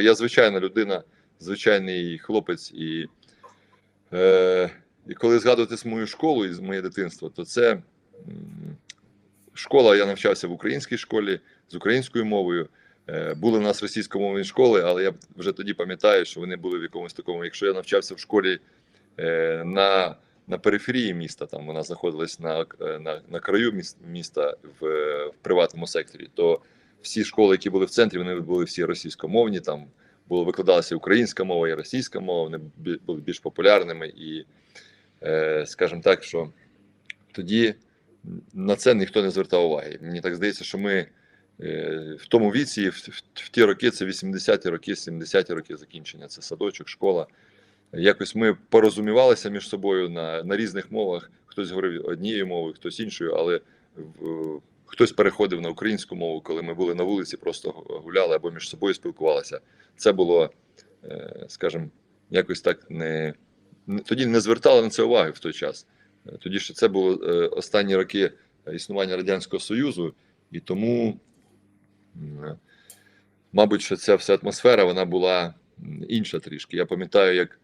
я звичайна людина, звичайний хлопець, і, е, і коли згадувати мою школу і моє дитинство, то це школа. Я навчався в українській школі з українською мовою. Е, Були в нас російськомовні школи, але я вже тоді пам'ятаю, що вони були в якомусь такому. Якщо я навчався в школі е, на, на периферії міста, там вона знаходилась на, е, на, на краю міста в, в приватному секторі, то всі школи, які були в центрі, вони були всі російськомовні. Там було викладалася українська мова і російська мова, вони були більш популярними. І, е, скажімо так, що тоді на це ніхто не звертав уваги. Мені так здається, що ми е, в тому віці, в, в, в ті роки, це 80-ті роки, 70-ті роки закінчення, це садочок, школа. Якось ми порозумівалися між собою на, на різних мовах. Хтось говорив однією мовою, хтось іншою, але в, хтось переходив на українську мову, коли ми були на вулиці, просто гуляли або між собою спілкувалися. Це було, е, скажімо, якось так не, тоді не звертали на це уваги в той час. Е, Тоді ще це було е, останні роки існування Радянського Союзу, і тому, мабуть, що ця вся атмосфера вона була інша трішки. Я пам'ятаю, як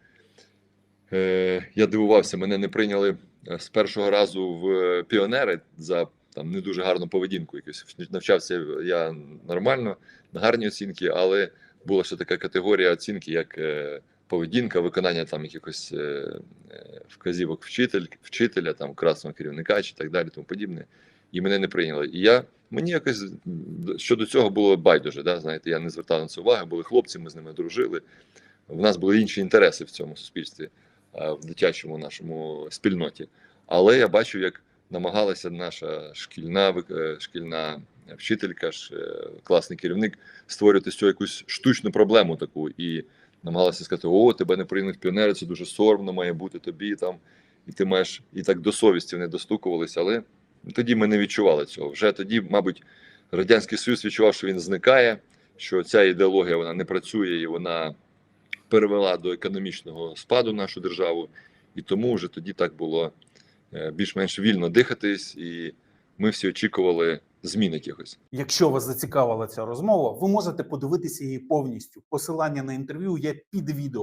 я дивувався, мене не прийняли з першого разу в піонери за там не дуже гарну поведінку. Якось навчався я нормально, на гарні оцінки, але була ще така категорія оцінки, як е, поведінка, виконання там якихось е, е, вказівок вчитель, вчителя, там красного керівника чи так далі, тому подібне. І мене не прийняли. І я мені якось щодо цього було байдуже. Да? Знаєте, я не звертав на це уваги, були хлопці, ми з ними дружили. В нас були інші інтереси в цьому суспільстві, в дитячому нашому спільноті. Але я бачу, як намагалася наша шкільна е, шкільна вчителька, е, класний керівник створювати з цього якусь штучну проблему таку і намагалася сказати: О, тебе не прийняли в піонери, це дуже соромно має бути тобі там, і ти маєш і так до совісті вони достукувалися. Але тоді ми не відчували цього. Вже тоді, мабуть, радянський союз відчував, що він зникає, що ця ідеологія вона не працює і вона перевела до економічного спаду нашу державу, і тому вже тоді так було більш-менш вільно дихатись, і ми всі очікували змін якихось. Якщо вас зацікавила ця розмова, ви можете подивитися її повністю. Посилання на інтерв'ю є під відео.